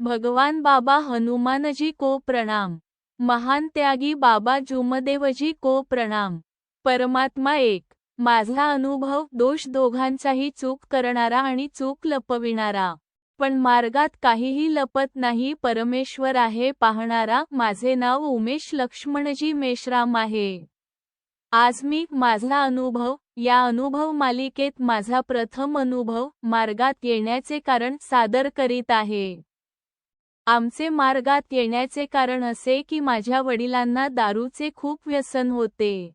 भगवान बाबा हनुमानजी को प्रणाम. महान त्यागी बाबा जुमदेवजी को प्रणाम. परमात्मा एक. माझा अनुभव दोष दोघांचाही चूक करणारा आणि चूक लपविणारा. पण मार्गात काहीही लपत नाही परमेश्वर आहे पाहणारा माझे नाव उमेश लक्ष्मणजी मेश्राम आहे. आज मी माझा अनुभव या अनुभव मालिकेत माझा प्रथम अनुभव मार्गात येण्याचे कारण सादर करीत आहे. आमचे मार्गात येण्याचे कारण असे की माझ्या वडिलांना दारूचे खूप व्यसन होते.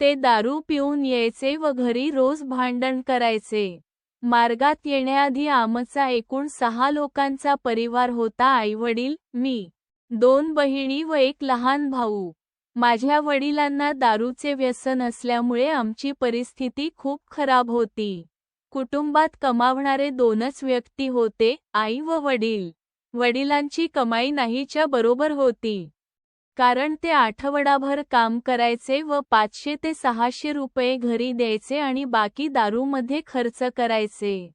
ते दारू पिऊन यायचे व घरी रोज भांडण करायचे. मार्गात येण्याआधी आमचा एकूण सहा लोकांचा परिवार होता आईवडील मी दोन बहिणी व एक लहान भाऊ. माझ्या वडिलांना दारूचे व्यसन असल्यामुळे आमची परिस्थिती खूप खराब होती. कुटुंबात कमावणारे दोनच व्यक्ती होते आई व वडील. वडिलांची कमाई नाहीच्या बरोबर होती. कारण ते आठवडाभर काम करायचे व पाचशे ते सहाशे रुपये घरी द्यायचे आणि बाकी दारूमध्ये खर्च करायचे.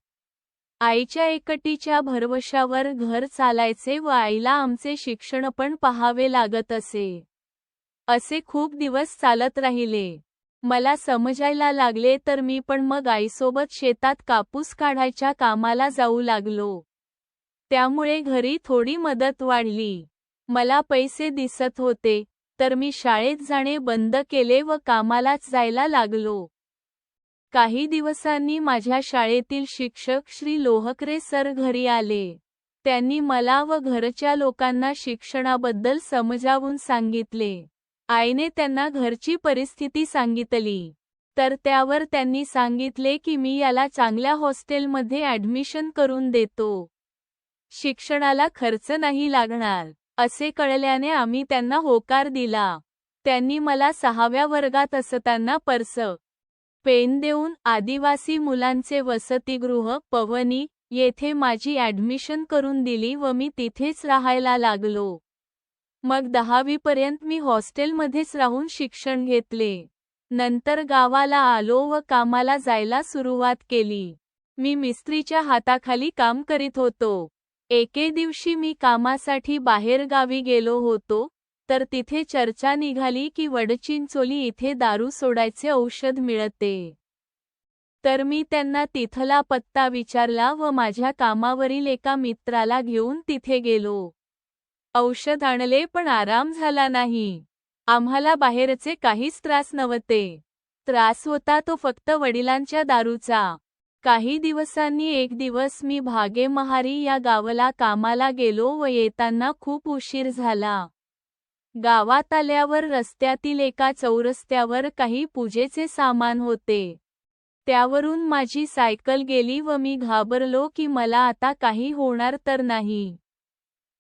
आईच्या एकटीच्या भरवशावर घर चालायचे व आईला आमचे शिक्षण पण पहावे लागत असे. असे खूप दिवस चालत राहिले. मला समजायला लागले तर मी पण मग आईसोबत शेतात कापूस काढायच्या कामाला जाऊ लागलो. त्यामुळे घरी थोडी मदत वाढली. मला पैसे दिसत होते तर मी शाळेत जाणे बंद केले व कामालाच जायला लागलो. काही दिवसांनी माझ्या शाळेतील शिक्षक श्री लोहकरे सर घरी आले. त्यांनी मला व घरच्या लोकांना शिक्षणाबद्दल समजावून सांगितले. आईने त्यांना घरची परिस्थिती सांगितली. तर त्यावर त्यांनी सांगितले की मी याला चांगल्या हॉस्टेलमध्ये ॲडमिशन करून देतो. शिक्षणाला खर्च नाही लागणार असे कळल्याने आम्ही त्यांना होकार दिला. त्यांनी मला सहाव्या वर्गात असताना पर्स पेन देऊन आदिवासी मुलांचे वसतिगृह पवनी येथे माझी ॲडमिशन करून दिली व मी तिथेच राहायला लागलो. मग दहावीपर्यंत मी हॉस्टेलमध्येच राहून शिक्षण घेतले. नंतर गावाला आलो व कामाला जायला सुरुवात केली. मी मिस्त्रीच्या हाताखाली काम करीत होतो. एके दिवशी मी कामासाठी बाहेरगावी गेलो होतो तर तिथे चर्चा निघाली की वडचिंचोली इथे दारू सोडायचे औषध मिळते. तर मी त्यांना तिथला पत्ता विचारला व माझ्या कामावरील एका मित्राला घेऊन तिथे गेलो. औषध आणले पण आराम झाला नाही. आम्हाला बाहेरचे काहीच त्रास नव्हते. त्रास होता तो फक्त वडिलांच्या दारूचा. काही दिवसांनी एक दिवस मी भागे महारी या गावाला कामाला गेलो व येताना खूप उशीर झाला. गावात आल्यावर रस्त्यातील एका चौरस्त्यावर काही पूजेचे सामान होते. त्यावरून माझी सायकल गेली व मी घाबरलो की मला आता काही होणार तर नाही.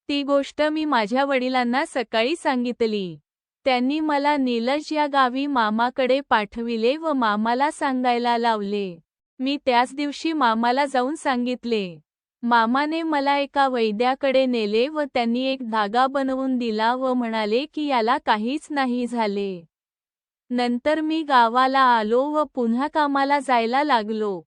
ती गोष्ट मी माझ्या वडिलांना सकाळी सांगितली. त्यांनी मला नीलज या गावी मामाकडे पाठविले व मामाला सांगायला लावले. मी त्याच दिवशी मामाला जाऊन सांगितले. मामाने मला एका वैद्याकडे नेले व त्यांनी एक धागा बनवून दिला व म्हणाले की याला काहीच नाही झाले. नंतर मी गावाला आलो व पुन्हा कामाला जायला लागलो.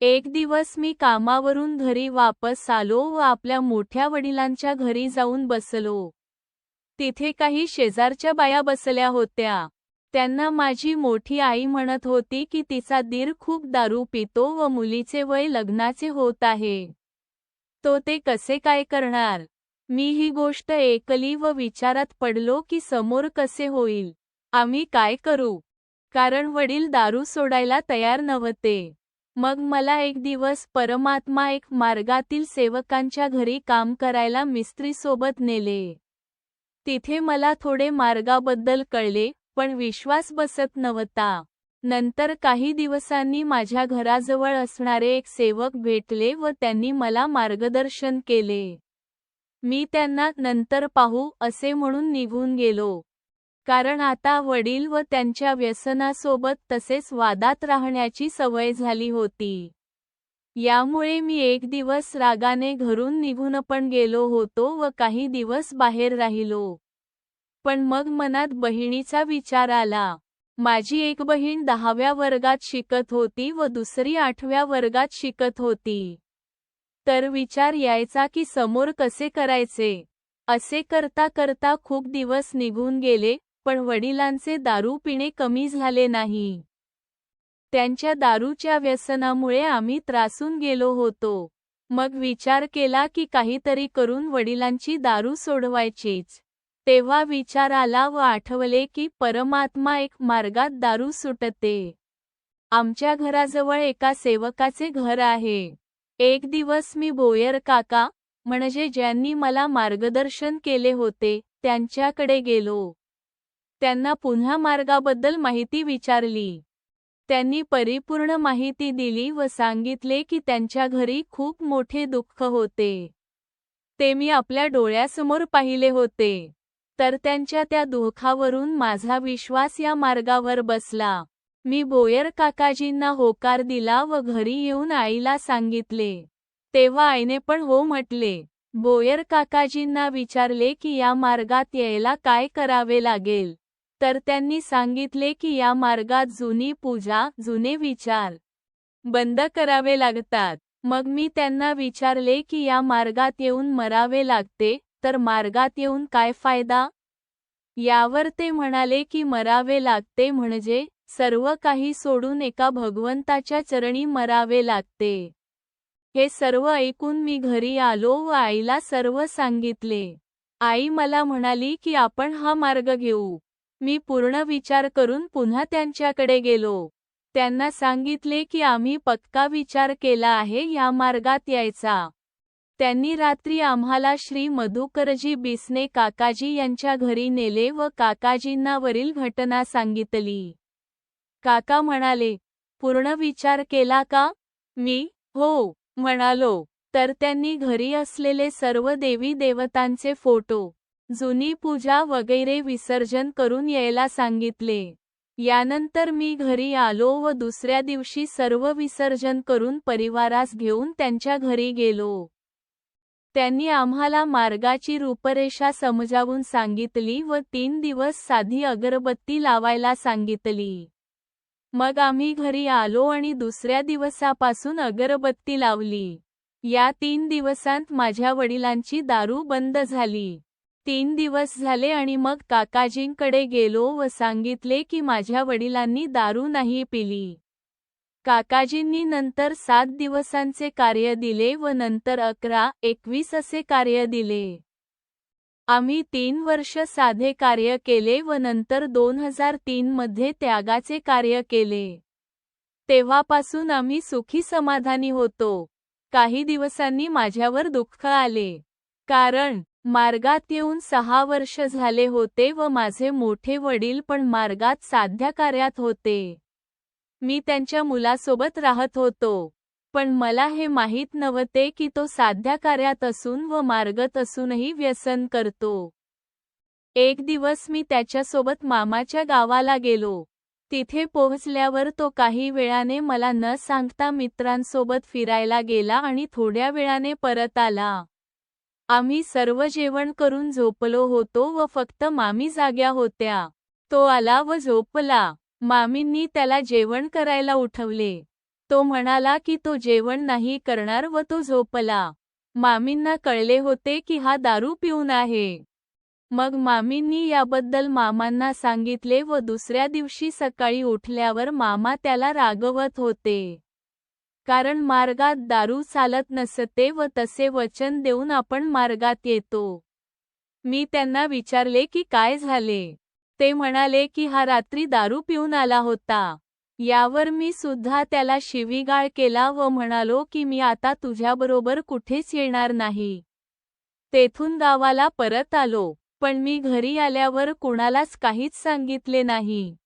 एक दिवस मी कामावरून घरी वापस आलो व आपल्या मोठ्या वडिलांच्या घरी जाऊन बसलो. तिथे काही शेजारच्या बाया बसल्या होत्या. त्यांना माझी मोठी आई म्हणत होती की तिचा दीर खूप दारू पितो व मुलीचे वय लग्नाचे होत आहे. तो ते कसे काय करणार? मी ही गोष्ट ऐकली व विचारात पडलो की समोर कसे होईल? आम्ही काय करू? कारण वडील दारू सोडायला तयार नव्हते. मग मला एक दिवस परमात्मा एक मार्गातील सेवकांच्या घरी काम करायला मिस्त्रीसोबत नेले. तिथे मला थोडे मार्गाबद्दल कळले पण विश्वास बसत नव्हता. नंतर काही दिवसांनी माझ्या घराजवळ असणारे एक सेवक भेटले व त्यांनी मला मार्गदर्शन केले. मी त्यांना नंतर पाहू असे म्हणून निघून गेलो. कारण आता वडील व त्यांच्या व्यसनासोबत तसेच वादात राहण्याची सवय झाली होती. यामुळे मी एक दिवस रागाने घरून निघून पण गेलो होतो व काही दिवस बाहेर राहिलो. पण मग मनात बहिणीचा विचार आला. माझी एक बहीण दहाव्या वर्गात शिकत होती व दुसरी आठव्या वर्गात शिकत होती. तर विचार यायचा की समोर कसे करायचे? असे करता करता खूप दिवस निघून गेले पण वडिलांचे दारू पिणे कमी झाले नाही. त्यांच्या दारूच्या व्यसनामुळे आम्ही त्रासून गेलो होतो. मग विचार केला की काहीतरी करून वडिलांची दारू सोडवायचीच. तेव्हा विचार आला व आठवले की परमात्मा एक मार्गात दारू सुटते. आमच्या घराजवळ एका सेवकाचे घर आहे. एक दिवस मी बोयर काका म्हणजे ज्यांनी मला मार्गदर्शन केले होते त्यांच्याकडे गेलो. त्यांना पुन्हा मार्गाबद्दल माहिती विचारली. त्यांनी परिपूर्ण माहिती दिली व सांगितले की त्यांच्या घरी खूप मोठे दुःख होते. ते मी आपल्या डोळ्यासमोर पाहिले होते. तर त्यांच्या त्या दुःखावरून माझा विश्वास या मार्गावर बसला. मी बोयर काकाजींना होकार दिला व घरी येऊन आईला सांगितले. तेव्हा आईने पण हो म्हटले. बोयर काकाजींना विचारले की या मार्गात यायला काय करावे लागेल? तर त्यांनी सांगितले की या मार्गात जुनी पूजा जुने विचार बंद करावे लागतात. मग मी त्यांना विचारले की या मार्गात येऊन मरावे लागते? तर मार्गात येऊन काय फायदा? यावर ते म्हणाले की मरावे लागते म्हणजे सर्व काही सोडून एका भगवंताच्या चरणी मरावे लागते. हे सर्व ऐकून मी घरी आलो व आईला सर्व सांगितले. आई मला म्हणाली की आपण हा मार्ग घेऊ. मी पूर्ण विचार करून पुन्हा त्यांच्याकडे गेलो. त्यांना सांगितले की आम्ही पक्का विचार केला आहे या मार्गात यायचा. त्यांनी रात्री आम्हाला श्री मधुकरजी बिसने काकाजी यांच्या घरी नेले व काकाजींना वरील घटना सांगितली. काका म्हणाले पूर्ण विचार केला का? मी हो म्हणालो. तर त्यांनी घरी असलेले सर्व देवी देवतांचे फोटो जुनी पूजा वगैरे विसर्जन करून यायला सांगितले. यानंतर मी घरी आलो व दुसऱ्या दिवशी सर्व विसर्जन करून परिवारास घेऊन त्यांच्या घरी गेलो. त्यांनी आम्हाला मार्गाची रूपरेषा समजावून सांगितली व तीन दिवस साधी अगरबत्ती लावायला सांगितली. मग आम्ही घरी आलो आणि दुसऱ्या दिवसापासून अगरबत्ती लावली. या तीन दिवसांत माझ्या वडिलांची दारू बंद झाली. तीन दिवस झाले आणि मग काकाजींकडे गेलो व सांगितले की माझ्या वडिलांनी दारू नाही पिली. काकाजींनी नंतर सात दिवसांचे कार्य दिले व नंतर अकरा एकवीस असे कार्य दिले. आम्ही तीन वर्ष साधे कार्य केले व नंतर दोन हजार तीन मध्ये त्यागाचे कार्य केले. तेव्हापासून आम्ही सुखी समाधानी होतो. काही दिवसांनी माझ्यावर दुःख आले. कारण मार्गात येऊन सहा वर्ष झाले होते व माझे मोठे वडील पण मार्गात साध्या कार्यात होते. मी त्यांच्या मुलासोबत राहत होतो. पण मला हे माहीत नव्हते की तो साध्या कार्यात असून व मार्गत असूनही व्यसन करतो. एक दिवस मी त्याच्यासोबत मामाच्या गावाला गेलो. तिथे पोहोचल्यावर तो काही वेळाने मला न सांगता मित्रांसोबत फिरायला गेला आणि थोड्या वेळाने परत आला. आम्ही सर्व जेवण करून झोपलो होतो व फक्त मामी जाग्या होत्या. तो आला व झोपला. मामींनी त्याला जेवण करायला उठवले. तो म्हणाला की तो जेवण नाही करणार व तो झोपला. मामींना कळले होते की हा दारू पिऊन आहे. मग मामींनी याबद्दल मामांना सांगितले व दुसऱ्या दिवशी सकाळी उठल्यावर मामा त्याला रागवत होते. कारण मार्गात दारू चालत नसते व तसे वचन देऊन आपण मार्गात येतो. मी त्यांना विचारले की काय झाले? ते म्हणाले की हा रात्री दारू पिऊन आला होता. यावर मी सुद्धा त्याला शिवीगाळ केला व म्हणालो की मी आता तुझ्याबरोबर कुठेच येणार नाही. तेथून गावाला परत आलो पण मी घरी आल्यावर कुणालाच काहीच सांगितले नाही.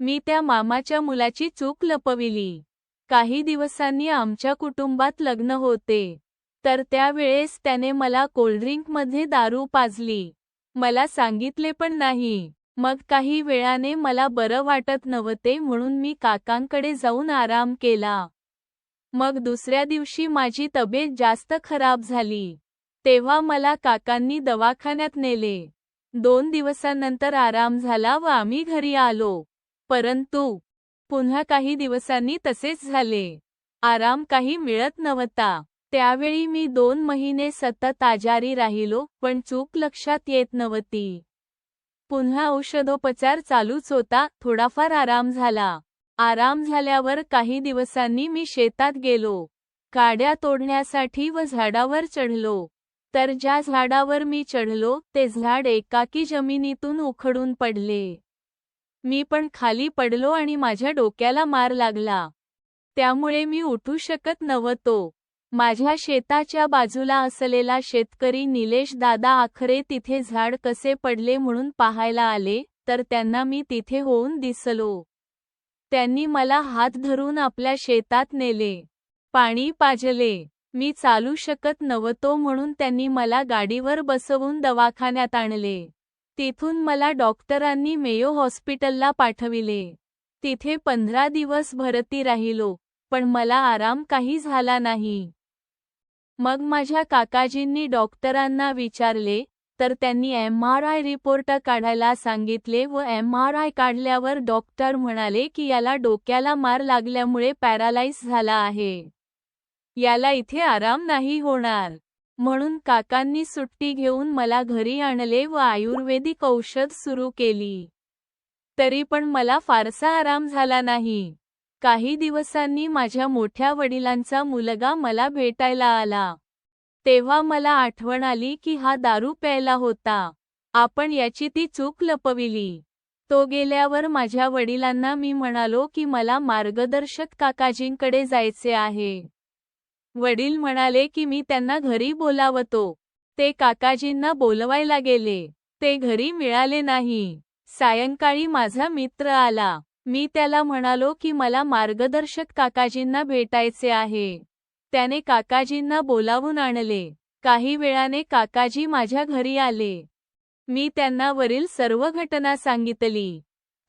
मी त्या मामाच्या मुलाची चूक लपविली. काही दिवसांनी आमच्या कुटुंबात लग्न होते. तर त्यावेळेस त्याने मला कोल्ड्रिंकमध्ये दारू पाजली. मला सांगितले पण नाही. मग काही वेळाने मला बरं वाटत नव्हते म्हणून मी काकांकडे जाऊन आराम केला. मग दुसऱ्या दिवशी माझी तब्येत जास्त खराब झाली. तेव्हा मला काकांनी दवाखान्यात नेले. दोन दिवसांनंतर आराम झाला व आम्ही घरी आलो. परंतु पुन्हा काही दिवसांनी तसेच झाले. आराम काही मिळत नव्हता. त्यावेळी मी दोन महिने सतत आजारी राहिलो पण चूक लक्षात येत नव्हती. पुन्हा औषधोपचार चालूच होता. थोडाफार आराम झाला. आराम झाल्यावर काही दिवसांनी मी शेतात गेलो. काड्या तोडण्यासाठी व झाडावर चढलो. तर ज्या झाडावर मी चढलो ते झाड एकाकी जमिनीतून उखडून पडले. मी पण खाली पडलो आणि माझ्या डोक्याला मार लागला. त्यामुळे मी उठू शकत नव्हतो. माझ्या शेताच्या बाजूला असलेला शेतकरी निलेश दादा आखरे तिथे झाड कसे पडले म्हणून पाहायला आले तर त्यांना मी तिथे होऊन दिसलो. त्यांनी मला हात धरून आपल्या शेतात नेले. पाणी पाजले. मी चालू शकत नव्हतो म्हणून त्यांनी मला गाडीवर बसवून दवाखान्यात आणले. तिथून मला डॉक्टरांनी मेयो हॉस्पिटलला पाठविले. तिथे पंधरा दिवस भरती राहिलो पण मला आराम काही झाला नाही. मग माझ्या काकाजींनी डॉक्टरांना विचारले तर त्यांनी एम आर आय रिपोर्ट काढायला सांगितले व एम आर आय काढल्यावर डॉक्टर म्हणाले की याला डोक्याला मार लागल्यामुळे पॅरालाइज झाला आहे. याला इथे आराम नाही होणार. म्हणून काकांनी सुट्टी घेऊन मला घरी आणले व आयुर्वेदिक औषध सुरू केली. तरी पण मला फारसा आराम झाला नाही. काही दिवसांनी माझ्या मोठ्या वडिलांचा मुलगा मला भेटायला आला. तेव्हा मला आठवण आली की हा दारू प्यायला होता. आपण याची ती चूक लपविली. तो गेल्यावर माझ्या वडिलांना मी म्हणालो की मला मार्गदर्शक काकाजींकडे जायचे आहे. वडील म्हणाले की मी त्यांना घरी बोलावतो. ते काकाजींना बोलवायला गेले. ते घरी मिळाले नाही. सायंकाळी माझा मित्र आला. मी त्याला म्हणालो की मला मार्गदर्शक काकाजींना भेटायचे आहे. त्याने काकाजींना बोलावून आणले. काही वेळाने काकाजी माझ्या घरी आले. मी त्यांना वरील सर्व घटना सांगितली.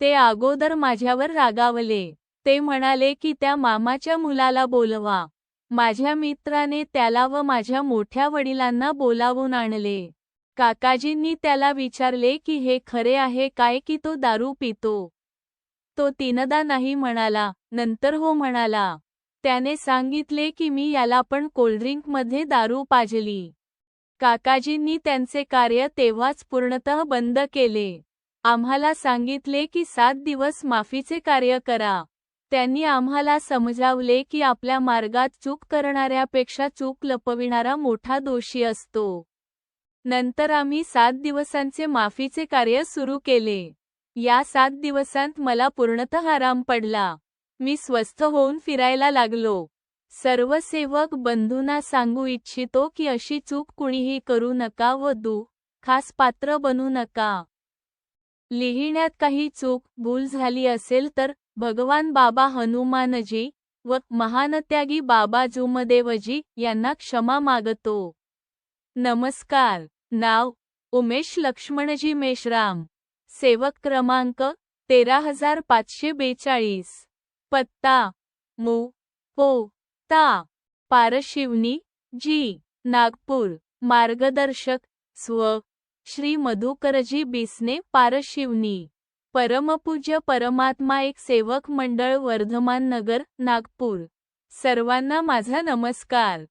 ते अगोदर माझ्यावर रागावले. ते म्हणाले की त्या मामाच्या मुलाला बोलवा. माझ्या मित्राने त्याला व माझ्या मोठ्या वडिलांना बोलावून आणले. काकाजींनी त्याला विचारले की हे खरे आहे काय की तो दारू पितो. तो तीनदा नाही म्हणाला नंतर हो म्हणाला. त्याने सांगितले की मी याला पण कोल्ड्रिंकमध्ये दारू पाजली. काकाजींनी त्यांचे कार्य तेव्हाच पूर्णतः बंद केले. आम्हाला सांगितले की सात दिवस माफीचे कार्य करा. त्यांनी आम्हाला समजावले की आपल्या मार्गात चूक करणाऱ्यापेक्षा चूक लपविणारा मोठा दोषी असतो. नंतर आम्ही सात दिवसांचे माफीचे कार्य सुरू केले. या सात दिवसांत मला पूर्णतः आराम पडला. मी स्वस्थ होऊन फिरायला लागलो. सर्व सेवक बंधूंना सांगू इच्छितो की अशी चूक कुणीही करू नका व दू खास पात्र बनू नका. लिहिण्यात काही चूक भूल झाली असेल तर भगवान बाबा हनुमानजी व महानत्यागी बाबा जुमदेवजी यांना क्षमा मागतो. नमस्कार. नाव उमेश लक्ष्मणजी मेश्राम. सेवक क्रमांक तेरा हजार पाचशे बेचाळीस. पत्ता मु पो ता. पारशिवनी जी. नागपूर. मार्गदर्शक स्व. श्री मधुकरजी बिसने पारशिवनी. परमपूज्य परमात्मा एक सेवक मंडळ वर्धमान नगर नागपूर. सर्वांना माझा नमस्कार.